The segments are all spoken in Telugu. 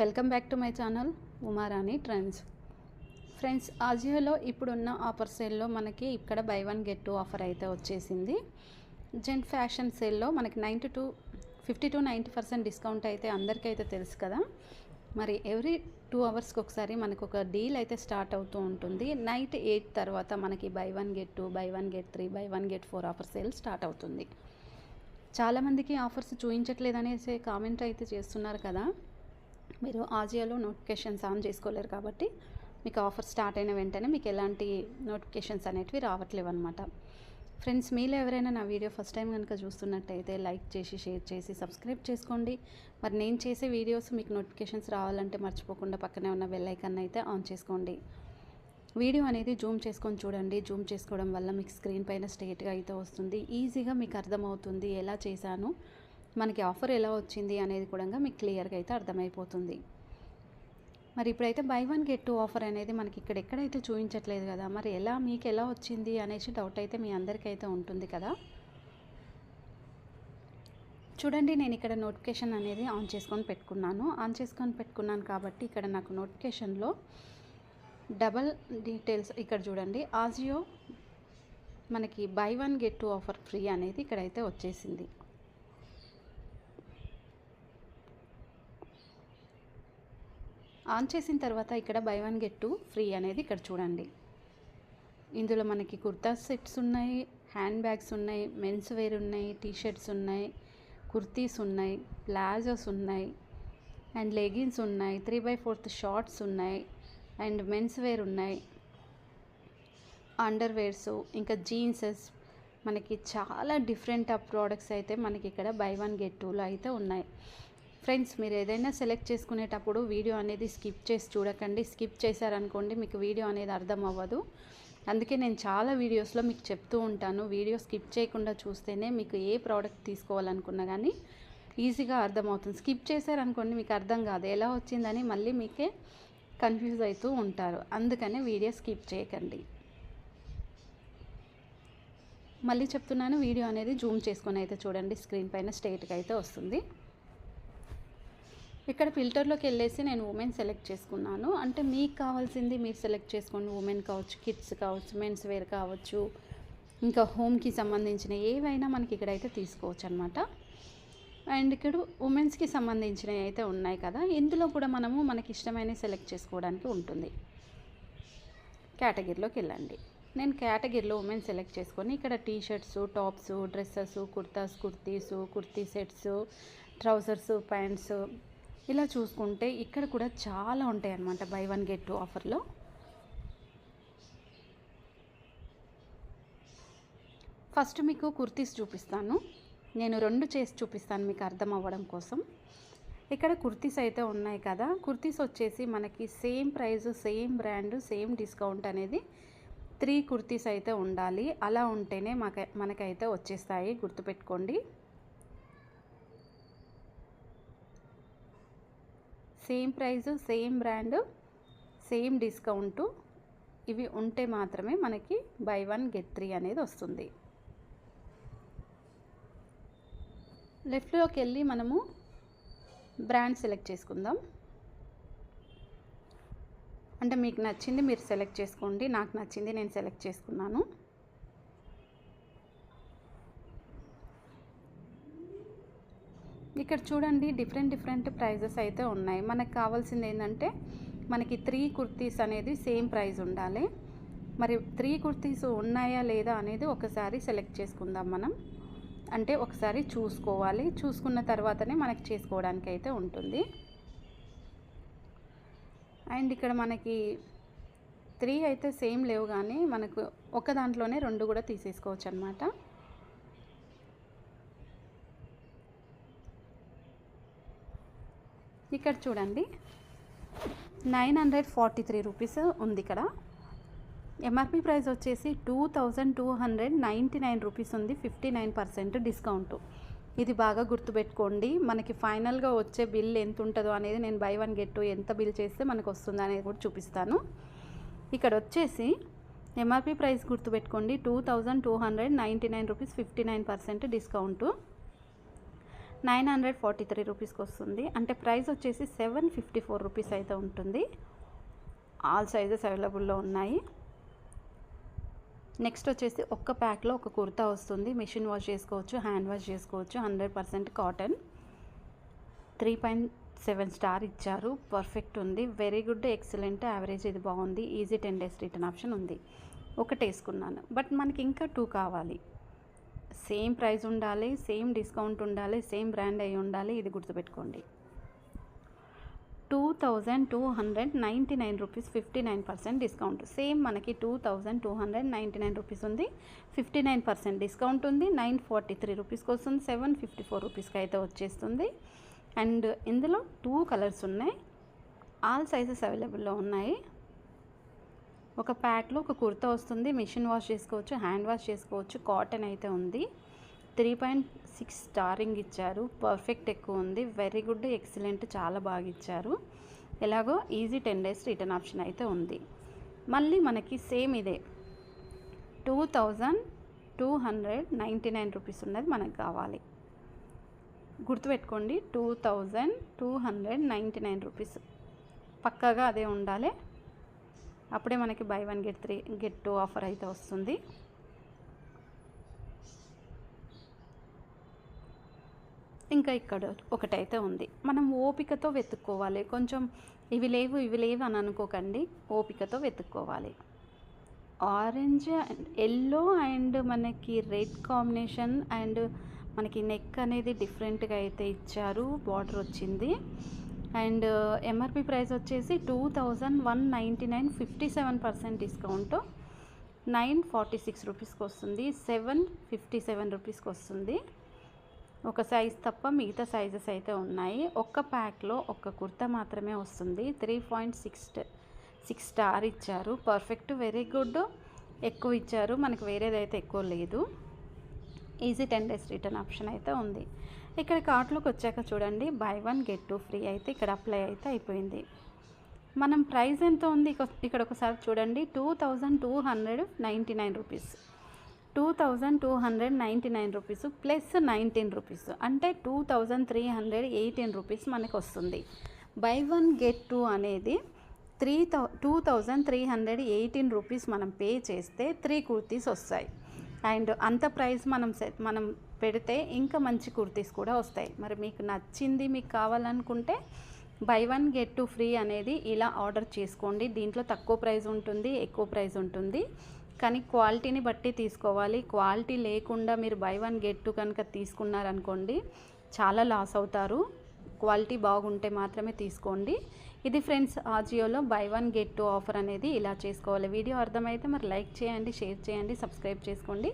Welcome back to my channel Umarani trends. Friends ఆజియోలో ఇప్పుడున్న ఆఫర్ సేల్లో మనకి ఇక్కడ buy one get two offer అయితే వచ్చేసింది. జెంట్ ఫ్యాషన్ సేల్లో మనకి ninety to fifty to ninety percent discount అయితే అందరికైతే తెలుసు కదా. మరి ఎవ్రీ టూ అవర్స్కి ఒకసారి మనకు ఒక డీల్ అయితే స్టార్ట్ అవుతూ ఉంటుంది. నైట్ ఎయిట్ తర్వాత మనకి buy one get two buy one get three buy one get four offer sale start అవుతుంది. చాలామందికి ఆఫర్స్ చూపించట్లేదు అనేసి కామెంట్ అయితే చేస్తున్నారు కదా. మీరు ఆజియోలో నోటిఫికేషన్స్ ఆన్ చేసుకోలేరు కాబట్టి మీకు ఆఫర్ స్టార్ట్ అయిన వెంటనే మీకు ఎలాంటి నోటిఫికేషన్స్ అనేటివి రావట్లేవు అనమాట ఫ్రెండ్స్ మీలో ఎవరైనా నా వీడియో ఫస్ట్ టైం కనుక చూస్తున్నట్టయితే లైక్ చేసి షేర్ చేసి సబ్స్క్రైబ్ చేసుకోండి. మరి నేను చేసే వీడియోస్ మీకు నోటిఫికేషన్స్ రావాలంటే మర్చిపోకుండా పక్కనే ఉన్న బెల్ అయితే ఆన్ చేసుకోండి. వీడియో అనేది జూమ్ చేసుకొని చూడండి. జూమ్ చేసుకోవడం వల్ల మీకు స్క్రీన్ పైన స్ట్రేట్గా అయితే వస్తుంది. ఈజీగా మీకు అర్థమవుతుంది ఎలా చేశాను. మనకి ఆఫర్ ఎలా వచ్చింది అనేది కూడా మీకు క్లియర్గా అయితే అర్థమైపోతుంది. మరి ఇప్పుడైతే buy one get two offer అనేది మనకి ఇక్కడ ఎక్కడైతే చూపించట్లేదు కదా మరి ఎలా మీకు ఎలా వచ్చింది అనేసి డౌట్ అయితే మీ అందరికైతే ఉంటుంది కదా. చూడండి నేను ఇక్కడ నోటిఫికేషన్ అనేది ఆన్ చేసుకొని పెట్టుకున్నాను. ఆన్ చేసుకొని పెట్టుకున్నాను కాబట్టి ఇక్కడ నాకు నోటిఫికేషన్లో డబల్ డీటెయిల్స్ ఇక్కడ చూడండి. ఆజియో మనకి buy one get two offer free అనేది ఇక్కడైతే వచ్చేసింది. ఆన్ చేసిన తర్వాత ఇక్కడ buy one get two free అనేది ఇక్కడ చూడండి. ఇందులో మనకి కుర్తా సెట్స్ ఉన్నాయి హ్యాండ్ బ్యాగ్స్ ఉన్నాయి మెన్స్ వేర్ ఉన్నాయి టీ షర్ట్స్ ఉన్నాయి కుర్తీస్ ఉన్నాయి ప్లాజోస్ ఉన్నాయి అండ్ లెగిన్స్ ఉన్నాయి త్రీ బై ఫోర్త్ షార్ట్స్ ఉన్నాయి అండ్ మెన్స్ వేర్ ఉన్నాయి అండర్ వేర్స్ ఇంకా జీన్సెస్. మనకి చాలా డిఫరెంట్ ఆఫ్ ప్రోడక్ట్స్ అయితే మనకి ఇక్కడ బై వన్ గెట్ టూలో అయితే ఉన్నాయి. ఫ్రెండ్స్ మీరు ఏదైనా సెలెక్ట్ చేసుకునేటప్పుడు వీడియో అనేది స్కిప్ చేసి చూడకండి. స్కిప్ చేశారనుకోండి మీకు వీడియో అనేది అర్థం అవ్వదు అందుకే నేను చాలా వీడియోస్లో మీకు చెప్తూ ఉంటాను. వీడియో స్కిప్ చేయకుండా చూస్తేనే మీకు ఏ ప్రోడక్ట్ తీసుకోవాలనుకున్నా కానీ ఈజీగా అర్థమవుతుంది. స్కిప్ చేశారనుకోండి మీకు అర్థం కాదు. ఎలా వచ్చిందని మళ్ళీ మీకే కన్ఫ్యూజ్ అవుతూ ఉంటారు. అందుకనే వీడియో స్కిప్ చేయకండి. మళ్ళీ చెప్తున్నాను వీడియో అనేది జూమ్ చేసుకొని అయితే చూడండి. స్క్రీన్ పైన స్టేట్గా అయితే వస్తుంది. ఇక్కడ ఫిల్టర్లోకి వెళ్ళేసి నేను ఉమెన్ సెలెక్ట్ చేసుకున్నాను. అంటే మీకు కావాల్సింది మీరు సెలెక్ట్ చేసుకోండి. ఉమెన్ కావచ్చు కిడ్స్ కావచ్చు మెన్స్ వేర్ కావచ్చు ఇంకా హోమ్కి సంబంధించిన ఏవైనా మనకి ఇక్కడైతే తీసుకోవచ్చు అనమాట అండ్ ఇక్కడ ఉమెన్స్కి సంబంధించినవి అయితే ఉన్నాయి కదా. ఇందులో కూడా మనము మనకి ఇష్టమైన సెలెక్ట్ చేసుకోవడానికి ఉంటుంది. కేటగిరీలోకి వెళ్ళండి. నేను కేటగిరీలో ఉమెన్ సెలెక్ట్ చేసుకొని ఇక్కడ T shirts tops dresses kurtas kurtis kurti sets trousers pants ఇలా చూసుకుంటే ఇక్కడ కూడా చాలా ఉంటాయి అన్నమాట. బై వన్ గెట్ టూ ఆఫర్లో ఫస్ట్ మీకు కుర్తీస్ చూపిస్తాను. నేను రెండు చేసి చూపిస్తాను మీకు అర్థం అవ్వడం కోసం. ఇక్కడ కుర్తీస్ అయితే ఉన్నాయి కదా. కుర్తీస్ వచ్చేసి మనకి same price same brand same discount అనేది త్రీ కుర్తీస్ అయితే ఉండాలి. అలా ఉంటేనే మాక మనకైతే వచ్చేస్తాయి. గుర్తుపెట్టుకోండి. Same price same brand same discount. ఇవి ఉంటే మాత్రమే మనకి బై వన్ గెట్ త్రీ అనేది వస్తుంది. లెఫ్ట్లోకి వెళ్ళి మనము బ్రాండ్ సెలెక్ట్ చేసుకుందాం. అంటే మీకు నచ్చింది మీరు సెలెక్ట్ చేసుకోండి నాకు నచ్చింది నేను సెలెక్ట్ చేసుకున్నాను. ఇక్కడ చూడండి డిఫరెంట్ డిఫరెంట్ ప్రైజెస్ అయితే ఉన్నాయి. మనకు కావాల్సింది ఏంటంటే మనకి త్రీ కుర్తీస్ అనేది సేమ్ ప్రైస్ ఉండాలి. మరి త్రీ కుర్తీస్ ఉన్నాయా లేదా అనేది ఒకసారి సెలెక్ట్ చేసుకుందాం మనం. అంటే ఒకసారి చూసుకోవాలి. చూసుకున్న తర్వాతనే మనకి చేసుకోవడానికి అయితే ఉంటుంది. అండ్ ఇక్కడ మనకి త్రీ అయితే సేమ్ లేవు కానీ మనకు ఒక దాంట్లోనే రెండు కూడా తీసేసుకోవచ్చు అనమాట ఇక్కడ చూడండి. Nine hundred forty three rupees ఉంది ఇక్కడ. ఎంఆర్పి ప్రైస్ వచ్చేసి two thousand two hundred ninety nine rupees ఉంది. Fifty nine percent discount. ఇది బాగా గుర్తుపెట్టుకోండి. మనకి ఫైనల్గా వచ్చే బిల్ ఎంత ఉంటుందో అనేది నేను బై వన్ గెట్ టూ ఎంత బిల్ చేస్తే మనకు వస్తుందో అనేది కూడా చూపిస్తాను. ఇక్కడ వచ్చేసి ఎంఆర్పి ప్రైస్ గుర్తుపెట్టుకోండి. Two thousand two hundred ninety nine rupees fifty nine percent discount. Nine hundred forty three రూపీస్కి వస్తుంది అంటే ప్రైస్ వచ్చేసి సెవెన్ ఫిఫ్టీ ఫోర్ రూపీస్ అయితే ఉంటుంది. ఆల్ సైజెస్ అవైలబుల్లో ఉన్నాయి. నెక్స్ట్ వచ్చేసి ఒక్క ప్యాక్లో ఒక కుర్తా వస్తుంది. మిషన్ వాష్ చేసుకోవచ్చు హ్యాండ్ వాష్ చేసుకోవచ్చు hundred percent cotton. Three point seven star ఇచ్చారు. పర్ఫెక్ట్ ఉంది. వెరీ గుడ్ ఎక్సలెంట్ యావరేజ్ ఇది బాగుంది. Easy ten days return option ఉంది. ఒకటి వేసుకున్నాను బట్ మనకి ఇంకా టూ కావాలి. సేమ్ ప్రైస్ ఉండాలి సేమ్ డిస్కౌంట్ ఉండాలి సేమ్ బ్రాండ్ అయి ఉండాలి ఇది గుర్తుపెట్టుకోండి. Two thousand two hundred ninety nine rupees fifty nine percent discount. Same మనకి two thousand two hundred ninety nine rupees ఉంది ఫిఫ్టీ నైన్ పర్సెంట్ డిస్కౌంట్ ఉంది నైన్ ఫార్టీ త్రీ రూపీస్కి వస్తుంది సెవెన్ ఫిఫ్టీ ఫోర్ రూపీస్కి అయితే వచ్చేస్తుంది. అండ్ ఇందులో టూ కలర్స్ ఉన్నాయి ఆల్ సైజెస్ అవైలబుల్లో ఉన్నాయి. ఒక ప్యాక్లో ఒక కుర్తా వస్తుంది మిషన్ వాష్ చేసుకోవచ్చు హ్యాండ్ వాష్ చేసుకోవచ్చు కాటన్ అయితే ఉంది. త్రీ పాయింట్ సిక్స్ స్టారింగ్ ఇచ్చారు పర్ఫెక్ట్ ఎక్కువ ఉంది వెరీ గుడ్ ఎక్సలెంట్ చాలా బాగా ఇచ్చారు. ఎలాగో easy ten days return option అయితే ఉంది. మళ్ళీ మనకి సేమ్ ఇదే two thousand two hundred ninety nine rupees ఉన్నది మనకు కావాలి. గుర్తుపెట్టుకోండి two thousand two hundred ninety nine rupees. పక్కాగా అదే ఉండాలి. అప్పుడే మనకి buy one get three get two offer అయితే వస్తుంది. ఇంకా ఇక్కడ ఒకటైతే ఉంది. మనం ఓపికతో వెతుక్కోవాలి. కొంచెం ఇవి లేవు ఇవి లేవు అని అనుకోకండి. ఓపికతో వెతుక్కోవాలి. ఆరెంజ్ అండ్ ఎల్లో అండ్ మనకి రెడ్ కాంబినేషన్ అండ్ మనకి నెక్ అనేది డిఫరెంట్గా అయితే ఇచ్చారు. బార్డర్ వచ్చింది. అండ్ ఎంఆర్పి ప్రైస్ వచ్చేసి two thousand one ninety nine fifty seven percent discount. Nine forty six రూపీస్కి వస్తుంది. సెవెన్ ఫిఫ్టీ సెవెన్ రూపీస్కి వస్తుంది. ఒక సైజ్ తప్ప మిగతా సైజెస్ అయితే ఉన్నాయి. ఒక్క ప్యాక్లో ఒక్క కుర్తా మాత్రమే వస్తుంది. Three point six six star ఇచ్చారు. పర్ఫెక్ట్ వెరీ గుడ్ ఎక్కువ ఇచ్చారు. మనకు వేరేదైతే ఎక్కువ లేదు. Easy ten days return option అయితే ఉంది. ఇక్కడ కార్ట్లోకి వచ్చాక చూడండి buy one get two free అయితే ఇక్కడ అప్లై అయితే అయిపోయింది. మనం ప్రైస్ ఎంత ఉంది? ఇక్కడ ఒకసారి చూడండి two thousand two hundred ninety nine rupees. Two thousand two hundred ninety nine rupees plus nineteen rupees. అంటే two thousand three hundred eighteen rupees మనకు వస్తుంది. బై వన్ గెట్ టూ అనేది three thou two thousand three hundred eighteen rupees మనం పే చేస్తే త్రీ కుర్తీస్ వస్తాయి. అండ్ అంత ప్రైస్ మనం మనం పెడితే ఇంకా మంచి కుర్తీస్ కూడా వస్తాయి. మరి మీకు నచ్చింది మీకు కావాలనుకుంటే buy one get two free అనేది ఇలా ఆర్డర్ చేసుకోండి. దీంట్లో తక్కువ ప్రైస్ ఉంటుంది ఎక్కువ ప్రైస్ ఉంటుంది. కానీ క్వాలిటీని బట్టి తీసుకోవాలి. క్వాలిటీ లేకుండా మీరు బై వన్ గెట్ టు కనుక తీసుకున్నారనుకోండి చాలా లాస్ అవుతారు. క్వాలిటీ బాగుంటే మాత్రమే తీసుకోండి. ఇది friends ఆజియోలో buy one get two offer అనేది ఇలా చేసుకోవాలి. వీడియో అర్థమైతే మరి లైక్ చేయండి షేర్ చేయండి సబ్స్క్రైబ్ చేసుకోండి.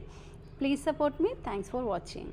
Please support me. Thanks for watching.